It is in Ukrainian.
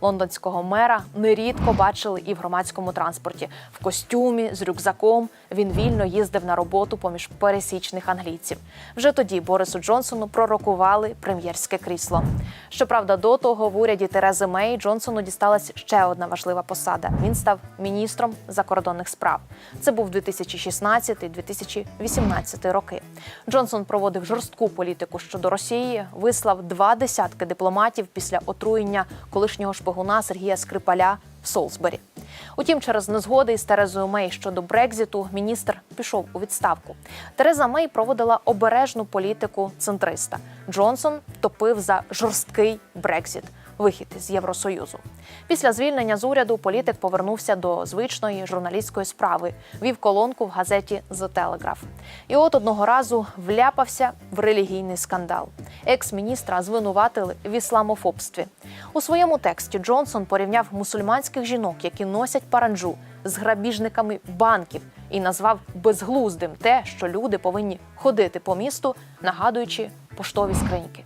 Лондонського мера нерідко бачили і в громадському транспорті. В костюмі з рюкзаком він вільно їздив на роботу поміж пересічних англійців. Вже тоді Борису Джонсону пророкували прем'єрське крісло. Щоправда, до того в уряді Терези Мей Джонсону дісталась ще одна важлива посада. Він став міністром закордонних справ. Це був 2016-2018 роки. Джонсон проводив жорстку політику щодо Росії, вислав два десятки дипломатів після отруєння колишнього шпигуна Сергія Скрипаля в Солсбері. Утім, через незгоди із Терезою Мей щодо Брекзіту міністр пішов у відставку. Тереза Мей проводила обережну політику центриста. Джонсон топив за жорсткий Брекзіт. Вихід з Євросоюзу після звільнення з уряду політик повернувся до звичної журналістської справи, вів колонку в газеті «The Telegraph». І от одного разу вляпався в релігійний скандал. Екс-міністра звинуватили в ісламофобстві. У своєму тексті Джонсон порівняв мусульманських жінок, які носять паранджу, з грабіжниками банків і назвав безглуздим те, що люди повинні ходити по місту, нагадуючи поштові скриньки.